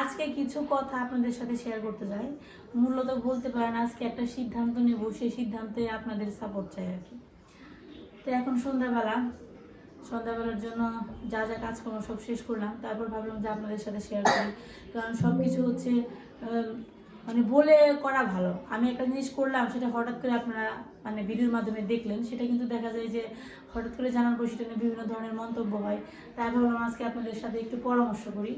আজকে কিছু কথা আপনাদের সাথে শেয়ার করতে চাই। মূলত বলতে পারেন আজকে একটা সিদ্ধান্ত নেব, সেই সিদ্ধান্তে আপনাদের সাপোর্ট চাই আর কি। তো এখন সন্ধ্যাবেলা, সন্ধ্যাবেলার জন্য যা যা কাজকর্ম সব শেষ করলাম, তারপর ভাবলাম যে আপনাদের সাথে শেয়ার করি। কারণ সব কিছু হচ্ছে মানে বলে করা ভালো। আমি একটা জিনিস করলাম, সেটা হঠাৎ করে আপনারা মানে ভিডিওর মাধ্যমে দেখলেন, সেটা কিন্তু দেখা যায় যে হঠাৎ করে জানার পর সেটা নিয়ে বিভিন্ন ধরনের মন্তব্য হয়। তাই ভাবলাম আজকে আপনাদের সাথে একটু পরামর্শ করি।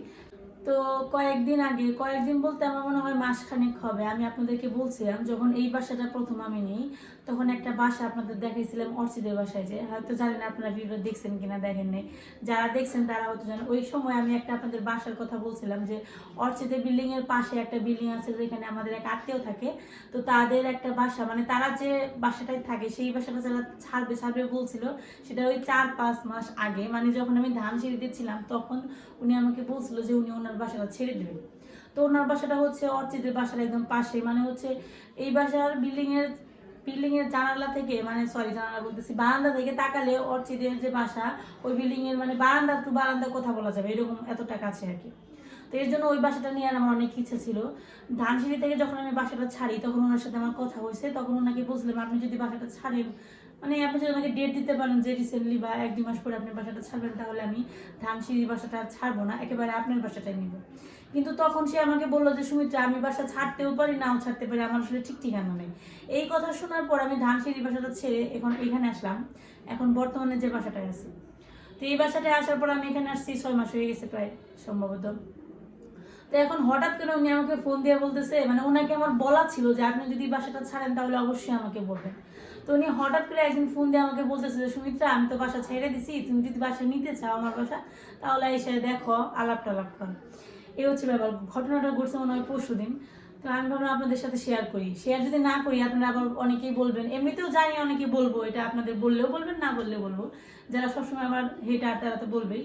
তো কয়েকদিন আগে, কয়েকদিন বলতে আমার মনে হয় মাসখানেক হবে, আমি আপনাদেরকে বলছিলাম, যখন এই বাসাটা প্রথম আমি নিই তখন একটা বাসা আপনাদের দেখাইছিলাম অর্চিদের বাসায় যে, হয়তো জানেন আপনারা ভিডিও দেখছেন কিনা, দেখেন নাই। যারা দেখছেন তারা হয়তো জানেন, ওই সময় আমি একটা আপনাদের বাসার কথা বলছিলাম যে, অর্চিদের বিল্ডিং এর পাশে একটা বিল্ডিং আছে যেখানে আমাদের এক আত্মীয় থাকে। তো তাদের একটা বাসা মানে তারা যে বাসাটায় থাকে, সেই বাসাটা যারা ছাড়বে ছাড়বে বলছিল, সেটা ওই চার পাঁচ মাস আগে মানে যখন আমি ধান সিঁড়িতে ছিলাম তখন উনি আমাকে বলছিল যে, উনি ওনার বাসাটা ছেড়ে দেবেন। তো ওনার বাসাটা হচ্ছে অর্চিদের বাসার একদম পাশে মানে হচ্ছে এই বাসার বিল্ডিং এর বিল্ডিং এর জানালা থেকে মানে সরি জানালা বলতেছি, বারান্দা থেকে তাকালে অর্চিদের যে বাসা, ওই বিল্ডিং এর মানে বারান্দা টু বারান্দা কথা বলা যাবে, এরকম এতটা কাছে আর কি। তো এর জন্য ওই বাসাটা নিয়ে আমার অনেক ইচ্ছা ছিল। ধানসিঁড়ি থেকে যখন আমি বাসাটা ছাড়ি, তখন ওনার সাথে আমার কথা হয়েছে, তখন ওনাকে বলছিলাম, আপনি যদি বাসাটা ছাড়েন মানে আপনি যদি আমাকে ডেট দিতে পারেন যে রিসেন্টলি বা এক, দুই মাস পরে আপনি বাসাটা ছাড়বেন, তাহলে আমি ধানসিঁড়ি বাসাটা ছাড়বো না, একেবারে আপনার বাসাটাই নিব। কিন্তু তখন সে আমাকে বলল যে, সুমিত্রা, আমি বাসা ছাড়তেও পারি, নাও ছাড়তে পারি, আমার আসলে ঠিক ঠিকানা নেই। এই কথা শোনার পর আমি ধানসিঁড়ি বাসাটা ছেড়ে এখন এখানে আসলাম। এখন বর্তমানে যে বাসাটায় আছি। তো এই বাসাটায় আসার পর আমি এখানে আসছি ছয় মাস হয়ে গেছে প্রায়, সম্ভবত। তো এখন হঠাৎ করে উনি আমাকে ফোন দিয়ে বলতেছে মানে ওনাকে আমার বলা ছিল যে, আপনি যদি বাসাটা ছাড়েন তাহলে অবশ্যই আমাকে বলবেন। তো উনি হঠাৎ করে একদিন ফোন দিয়ে আমাকে বলতেছে যে, সুমিত্রা, আমি তো বাসা ছেড়ে দিছি, তুমি যদি বাসা নিতে চাও আমার বাসা, তাহলে এসে দেখো আলাপ টালাপ কর। এই হচ্ছে ব্যাপার, ঘটনাটা ঘটছে মনে হয় পরশু দিন তো আমি ভাবলাম আপনাদের সাথে শেয়ার করি। শেয়ার যদি না করি, আপনারা আবার অনেকেই বলবেন। এমনিতেও জানি অনেকেই বলব, এটা আপনাদের বললেও বলবেন, না বললেও বলব। যারা সবসময় আমার হেটার তারা তো বলবেই।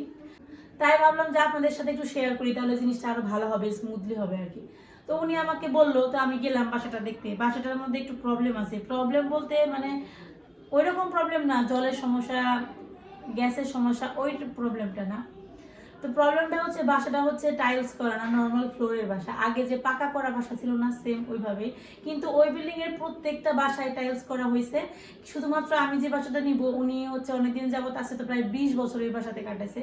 তাই ভাবলাম যে আপনাদের সাথে একটু শেয়ার করি, তাহলে জিনিসটা আরও ভালো হবে স্মুথলি হবে আর কি। তো উনি আমাকে বলল, তো আমি গেলাম বাসাটা দেখতে। বাসাটার মধ্যে একটু প্রবলেম আছে। প্রবলেম বলতে মানে ওইরকম প্রবলেম না, জলের সমস্যা, গ্যাসের সমস্যা, ওই প্রবলেমটা না। তো প্রবলেমটা হচ্ছে বাসাটা হচ্ছে টাইলস করা না নর্মাল ফ্লোরের বাসা। আগে যে পাকা করা বাসা ছিল না সেম ওইভাবে। কিন্তু ওই বিল্ডিং এর প্রত্যেকটা বাসায় টাইলস করা হয়েছে শুধুমাত্র আমি যে বাসাটা নিব, উনি হচ্ছে অনেকদিন যাবত আছে তো প্রায় বিশ বছর এই বাসাতে কাটাইছে।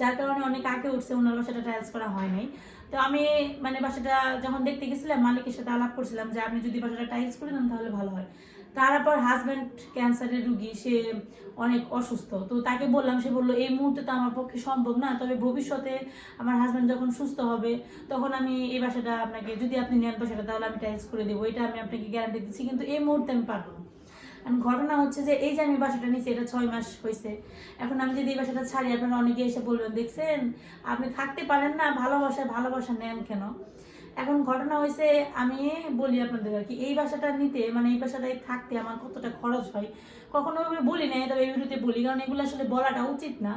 যার কারণে অনেক আগে উঠছে ওনার বাসাটা টাইলস করা হয় নাই। তো আমি মানে বাসাটা যখন দেখতে গেছিলাম, মালিকের সাথে আলাপ করছিলাম যে, আপনি যদি বাসাটা টাইলস করে দেন তাহলে ভালো হয়। তারপর হাজব্যান্ড ক্যান্সারের রুগী, সে অনেক অসুস্থ। তো তাকে বললাম, সে বলল, এই মুহূর্তে তো আমার পক্ষে সম্ভব না, তবে ভবিষ্যতে আমার হাজব্যান্ড যখন সুস্থ হবে, তখন আমি এই বাসাটা আপনাকে, যদি আপনি নেন বাসাটা, তাহলে আমি টাইলস করে দেবো। এটা আমি আপনাকে গ্যারান্টি দিচ্ছি, কিন্তু এই মুহূর্তে আমি পারব না। ঘটনা হচ্ছে যে, এই যে আমি বাসাটা নিচ্ছি এটা ছয় মাস হয়েছে এখন আমি যদি এই বাসাটা ছাড়ি, আপনারা অনেকে এসে বলবেন, দেখছেন, আপনি থাকতে পারেন না ভালোবাসায় ভালোবাসা নেন কেন? এখন ঘটনা হয়েছে, আমি বলি আপনাদের আর কি, এই ভাষাটা নিতে মানে এই বাসাটায় থাকতে আমার কতটা খরচ হয়, কখনো বলি না তবে ভিডিওতে বলি, কারণ এগুলো আসলে বলাটা উচিত না।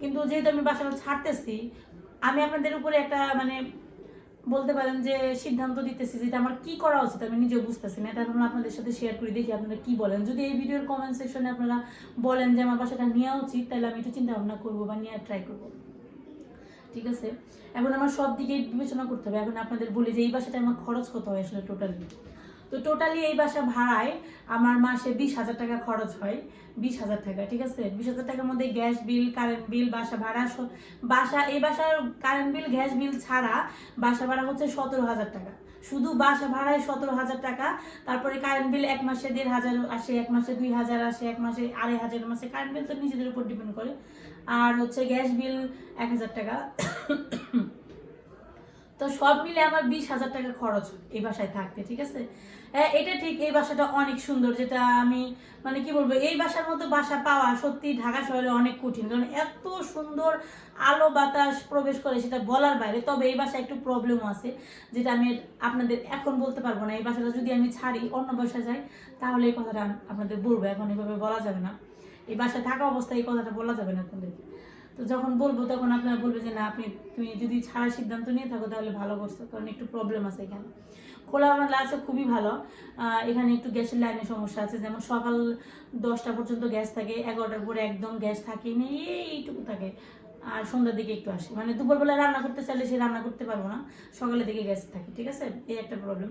কিন্তু যেহেতু আমি বাসাটা ছাড়তেছি, আমি আপনাদের উপরে একটা মানে বলতে পারেন যে সিদ্ধান্ত দিতেছি যেটা আমার কি করা উচিত, আমি নিজেও বুঝতেছি না, এটা আপনাদের সাথে শেয়ার করি, দেখি আপনারা কি বলেন। যদি এই ভিডিওর কমেন্ট সেকশনে আপনারা বলেন যে আমার বাসাটা নেওয়া উচিত, তাহলে আমি একটু চিন্তা ভাবনা করব বা নেওয়ার ট্রাই করব। ঠিক আছে? এখন আমার সব দিকে বিবেচনা করতে হবে। এখন আপনাদের বলি যে, এই বাসাটা আমার খরচ কত হয় আসলে টোটালি তো টোটালি এই বাসা ভাড়ায় আমার মাসে বিশ হাজার টাকা খরচ হয়। বিশ হাজার টাকা, ঠিক আছে? বিশ হাজার টাকার মধ্যে গ্যাস বিল কারেন্ট বিল বাসা ভাড়া বাসা এই বাসার কারেন্ট বিল গ্যাস বিল ছাড়া বাসা ভাড়া হচ্ছে সতেরো হাজার টাকা। শুধু বাসা ভাড়ায় সতেরো হাজার টাকা, তারপরে কারেন্ট বিল এক মাসে দেড় হাজার আসে, এক মাসে দুই হাজার আসে, এক মাসে আড়াই হাজার মাসে কারেন্ট বিল তো নিজেদের উপর ডিপেন্ড করে। আর হচ্ছে গ্যাস বিল এক হাজার টাকা। তো সব মিলে আমার বিশ হাজার টাকা খরচ এই বাসায় থাকতে, ঠিক আছে? হ্যাঁ এটা ঠিক, এই বাসাটা অনেক সুন্দর, যেটা আমি মানে কি বলব, এই বাসার মতো বাসা পাওয়া সত্যি ঢাকা শহরে অনেক কঠিন, কারণ এত সুন্দর আলো বাতাস প্রবেশ করে সেটা বলার বাইরে, তবে এই বাসায় একটু প্রবলেম আছে, যেটা আমি আপনাদের এখন বলতে পারব না, এই বাসাটা যদি আমি ছাড়ি, অন্য বাসা যাই, তাহলে এই কথাটা আপনাদের বলব, এখন এভাবে বলা যাবে না। এই বাসায় থাকা অবস্থায় এই কথাটা বলা যাবে না আপনাদেরকে। তো যখন বলব, তখন আপনারা বলবে যে, না, আপনি, তুমি যদি ছাড়ার সিদ্ধান্ত নিয়ে থাকো, তাহলে ভালো করছ। কারণ একটু প্রবলেম আছে এখানে। খোলা আমার আছে খুবই ভালো। এখানে একটু গ্যাসের লাইনের সমস্যা আছে। যেমন সকাল দশটা পর্যন্ত গ্যাস থাকে, এগারোটার পরে একদম গ্যাস থাকেই নেই এইটুকু থাকে। আর সন্ধ্যার দিকে একটু আসে। মানে দুপুরবেলা রান্না করতে চাইলে সে রান্না করতে পারব না। সকালের দিকে গ্যাস থাকে, ঠিক আছে? এই একটা প্রবলেম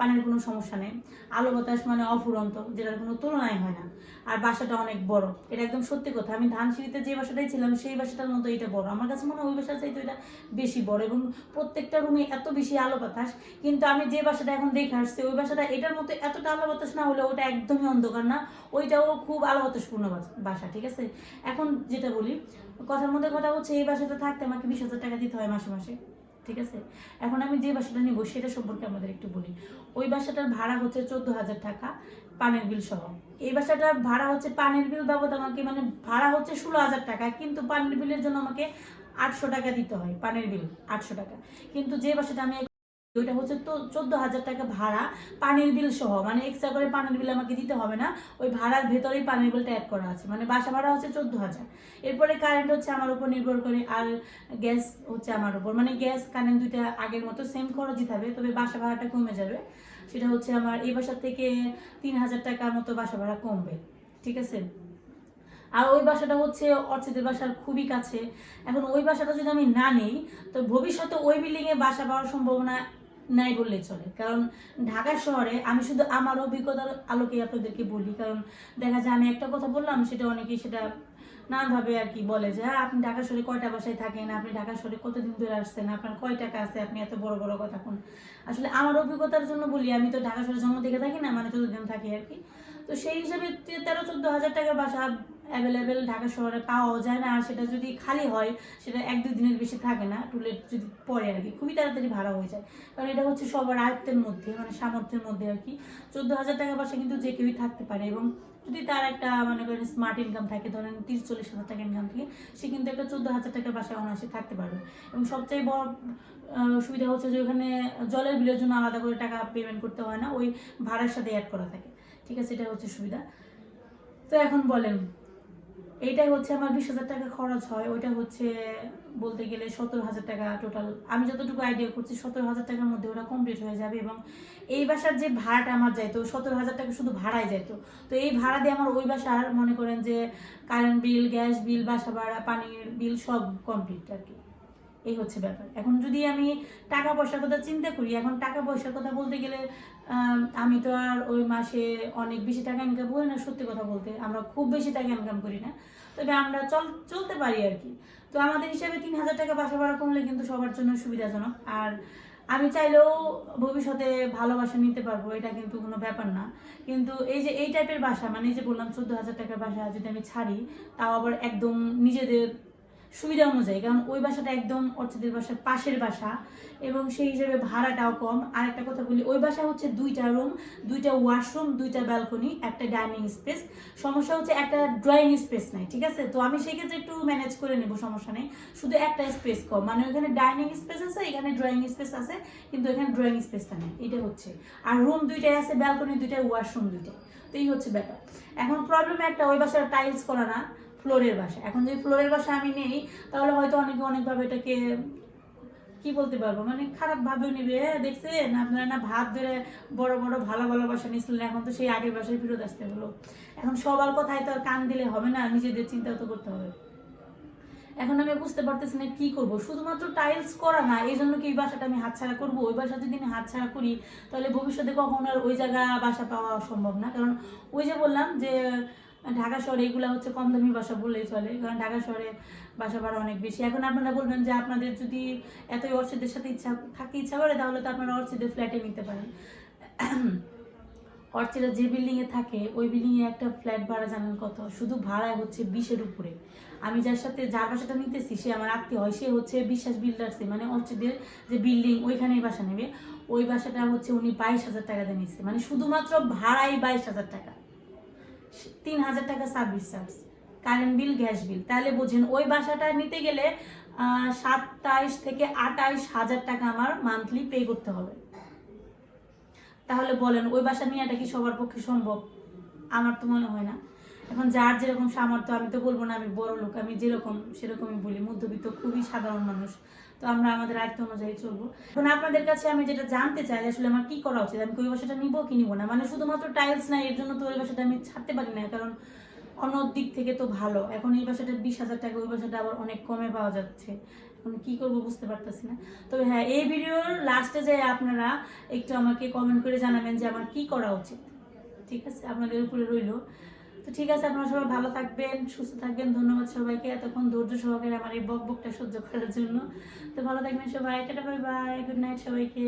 পানির কোনো সমস্যা নেই। আলো বাতাস মানে অফুরন্ত, যেটার কোনো তুলনাই হয় না। আর বাসাটা অনেক বড়, এটা একদম সত্যি কথা। আমি ধানসিঁড়িতে যে বাসাটাই ছিলাম, সেই বাসাটার মতো এটা বড়। আমার কাছে মনে হয় ওই বাসার চাইতে এটা বেশি বড় এবং প্রত্যেকটা রুমে এত বেশি আলো বাতাস। কিন্তু আমি যে বাসাটা এখন দেখে আসছি, ওই বাসাটা এটার মতো এতটা আলো বাতাস না হলে ওটা একদমই অন্ধকার না। ওইটাও খুব আলো বাতাসপূর্ণ বাসা ঠিক আছে? এখন যেটা বলি, কথার মধ্যে কথা হচ্ছে এই বাসাটা থাকতে আমাকে বিশ হাজার টাকা দিতে হয় মাসে মাসে। ঠিক আছে? এখন আমি যে বাসাটা নিব সেটা সম্পর্কে আমাদের একটু বলি। ওই বাসাটার ভাড়া হচ্ছে চোদ্দ হাজার টাকা পানের বিল সহ। এই বাসাটার ভাড়া হচ্ছে পানের বিল বাবদ আমাকে মানে ভাড়া হচ্ছে ষোলো হাজার টাকা, কিন্তু পানের বিলের জন্য আমাকে আটশো টাকা দিতে হয়, পানের বিল আটশো টাকা। কিন্তু যে বাসাটা আমি ওইটা হচ্ছে তো চোদ্দ হাজার টাকা ভাড়া, পানির বিল সহ। মানে এক্সট্রা করে পানির বিল আমাকে দিতে হবে না, ওই ভাড়ার ভেতরেই পানির বিলটা অ্যাড করা আছে। মানে বাসা ভাড়া হচ্ছে চোদ্দ হাজার। এরপরে কারেন্ট হচ্ছে আমার উপর নির্ভর করে, আর গ্যাস হচ্ছে আমার উপর। মানে গ্যাস কারেন্ট দুইটা আগের মতো সেম খরচই থাকবে, তবে বাসা ভাড়াটা কমে যাবে। সেটা হচ্ছে আমার, এই বাসার থেকে তিন হাজার টাকার মতো বাসা ভাড়া কমবে। ঠিক আছে? আর ওই বাসাটা হচ্ছে অর্চিতের বাসার খুবই কাছে। এখন ওই বাসাটা যদি আমি না নেই, তো ভবিষ্যতে ওই বিল্ডিংয়ে বাসা পাওয়ার সম্ভাবনা নাই বললেই চলে। কারণ ঢাকা শহরে আমি শুধু আমার অভিজ্ঞতার আলোকে আপনাদেরকে বলি। কারণ দেখা যায় আমি একটা কথা বললাম, সেটা অনেকেই সেটা নানানভাবে আর কি বলে যে হ্যাঁ আপনি ঢাকা শহরে কয়টা বাসায় থাকেন? আপনি ঢাকা শহরে কতদিন ধরে আসছেন? আপনার কয় টাকা আছে? আপনি এত বড় বড় কথা কোন? আসলে আমার অভিজ্ঞতার জন্য বলি, আমি তো ঢাকা শহরে জন্ম থেকে থাকি না মানে যতদিন থাকি আর কি। তো সেই হিসাবে তেরো, চোদ্দ হাজার টাকার বাসা অ্যাভেলেবেল ঢাকা শহরে পাওয়াও যায় না, আর সেটা যদি খালি হয়, সেটা এক দুই দিনের বেশি থাকে না টুলেট যদি পরে আর কি, খুবই তাড়াতাড়ি ভাড়া হয়ে যায়। কারণ এটা হচ্ছে সবার আয়ত্তের মধ্যে মানে সামর্থ্যের মধ্যে আর কি। চোদ্দ হাজার টাকা বাসা কিন্তু যে কেউই থাকতে পারে, এবং যদি তার একটা, মনে করেন স্মার্ট ইনকাম থাকে, ধরেন তিরিশ চল্লিশ হাজার টাকা ইনকাম থাকে, সে কিন্তু একটা চোদ্দ হাজার টাকার বাসায় অনায়াসে থাকতে পারবে। এবং সবচেয়ে বড় সুবিধা হচ্ছে যে ওখানে জলের বিলের জন্য আলাদা করে টাকা পেমেন্ট করতে হয় না, ওই ভাড়ার সাথে অ্যাড করা থাকে। ঠিক আছে এটা হচ্ছে সুবিধা। তো এখন বলেন এইটাই হচ্ছে আমার বিশ হাজার টাকা খরচ হয়, ওইটা হচ্ছে বলতে গেলে সতেরো হাজার টাকা টোটাল আমি যতটুকু আইডিয়া করছি, সতেরো হাজার টাকার মধ্যে ওটা কমপ্লিট হয়ে যাবে এবং এই বাসার যে ভাড়াটা আমার যাইতো, সতেরো হাজার টাকা শুধু ভাড়ায় যাইতো। তো এই ভাড়া দিয়ে আমার ওই বাসার মনে করেন যে কারেন্ট বিল গ্যাস বিল বাসা ভাড়া, পানির বিল সব কমপ্লিট আর কি। এই হচ্ছে ব্যাপার। এখন যদি আমি টাকা পয়সার কথা চিন্তা করি, এখন টাকা পয়সার কথা বলতে গেলে আম, তো আর ওই মাসে অনেক বেশি টাকা ইনকাম করি না সত্যি কথা বলতে। আমরা খুব বেশি টাকা ইনকাম করি না। তবে আমরা চল চলতে পারি আর কি। তো আমাদের হিসাবে তিন হাজার টাকা বাসা ভাড়া কমলে কিন্তু সবার জন্য সুবিধাজনক। আর আমি চাইলেও ভবিষ্যতে ভালোবাসা নিতে পারব এটা কিন্তু কোনো ব্যাপার না। কিন্তু এই যে এই টাইপের বাসা মানে যে বললাম চোদ্দ হাজার টাকার বাসা যদি আমি ছাড়ি তাও আবার একদম নিজেদের সুবিধা অনুযায়ী, কারণ ওই বাসাটা একদম অর্চিতের বাসার পাশের বাসা এবং সেই হিসেবে ভাড়াটাও কম। আর একটা কথা বলি, ওই বাসা হচ্ছে দুইটা রুম দুইটা ওয়াশরুম দুইটা ব্যালকনি একটা ডাইনিং স্পেস সমস্যা হচ্ছে একটা ড্রয়িং স্পেস নাই, ঠিক আছে? তো আমি সেক্ষেত্রে একটু ম্যানেজ করে নেব, সমস্যা নেই। শুধু একটা স্পেস কম। মানে ওখানে ডাইনিং স্পেস আছে, এখানে ড্রয়িং স্পেস আছে, কিন্তু এখানে ড্রয়িং স্পেসটা নেই। এটা হচ্ছে। আর রুম দুইটাই আছে ব্যালকনি দুইটাই ওয়াশরুম দুইটাই। তো এই হচ্ছে ব্যাপার। এখন প্রবলেম একটা, ওই বাসার টাইলস করা না। ফ্লোরের বাসা। এখন যদি ফ্লোরের বাসা আমি নেই তাহলে হয়তো অনেকে অনেকভাবে এটাকে কি বলতে পারব মানে খারাপ ভাবেও নিবে। "এ, দেখছেন? আপনারা না ভাত ধরে বড় বড় ভালো ভালো বাসা নিয়েছিলেন এখন তো সেই আগের বাসায় ফেরত আসতে হলো। এখন সবার কথায় তো আর কান দিলে হবে না নিজেদের চিন্তা তো করতে হবে। এখন আমি বুঝতে পারতেছি না কি করব। শুধুমাত্র টাইলস করা না এই জন্য কি এই বাসাটা আমি হাতছাড়া করব? ওই বাসা যদি আমি হাতছাড়া করি তাহলে ভবিষ্যতে কখনো আর ওই জায়গা বাসা পাওয়া সম্ভব না। কারণ ওই যে বললাম যে ঢাকা শহরে এগুলো হচ্ছে কম দামি বাসা বললেই চলে, কারণ ঢাকা শহরে বাসা ভাড়া অনেক বেশি। এখন আপনারা বলবেন যে আপনাদের যদি এতই অর্চিদের সাথে ইচ্ছা, থাকতে ইচ্ছা করে, তাহলে তো আপনারা অর্চিদের ফ্ল্যাটে নিতে পারেন। অর্চিরা যে বিল্ডিংয়ে থাকে, ওই বিল্ডিংয়ে একটা ফ্ল্যাট ভাড়া জানেন কত? শুধু ভাড়ায় হচ্ছে বিশের উপরে। আমি যার সাথে, যার বাসাটা নিতেছি, সে আমার আত্মীয় হয়, সে হচ্ছে বিশ্বাস বিল্ডার্সে মানে অর্চিদের যে বিল্ডিং ওইখানেই বাসা নেবে। ওই বাসাটা হচ্ছে উনি বাইশ হাজার টাকা দিয়ে নিচ্ছে। মানে শুধুমাত্র ভাড়াই বাইশ হাজার টাকা। তিন হাজার টাকা service charge current bill gas bill তাহলে বুঝেন, ওই বাসাটা নিতে গেলে সাতাইশ থেকে আটাইশ হাজার টাকা আমার মান্থলি পে করতে হবে। তাহলে বলেন, ওই বাসা নেওয়াটা কি সবার পক্ষে সম্ভব? আমার তো মনে হয় না। এখন যার যেরকম সামর্থ্য, আমি তো বলব না আমি বড় লোক, আমি যেরকম সেরকমই বলি। মধ্যবিত্ত খুবই সাধারণ মানুষ, তো আমরা আমাদের আয়ত্ত অনুযায়ী চলবো। এখন আপনাদের কাছে আমি যেটা জানতে চাই, আসলে আমার কি করা উচিত? আমি কি ওই বাসাটা নিবো কি নিবো না? মানে শুধুমাত্র টাইলস না এর জন্য তো ওই বাসাটা আমি ছাড়তে পারি না, কারণ অন্য দিক থেকে তো ভালো। এখন এই বাসাটা বিশ হাজার টাকা, ওই বাসাটা আবার অনেক কমে পাওয়া যাচ্ছে। এখন কি করব বুঝতে পারতেছি না। তবে হ্যাঁ এই ভিডিওর লাস্টে যে আপনারা একটু আমাকে কমেন্ট করে জানাবেন যে আমার কি করা উচিত। ঠিক আছে? আপনাদের উপরে রইল। তো ঠিক আছে, আপনারা সবাই ভালো থাকবেন, সুস্থ থাকবেন। ধন্যবাদ সবাইকে এতক্ষণ ধৈর্য সহকারে আমার এই বক বকটা সহ্য করার জন্য। তো ভালো থাকবেন সবাই। Tata, bye bye. Good night সবাইকে।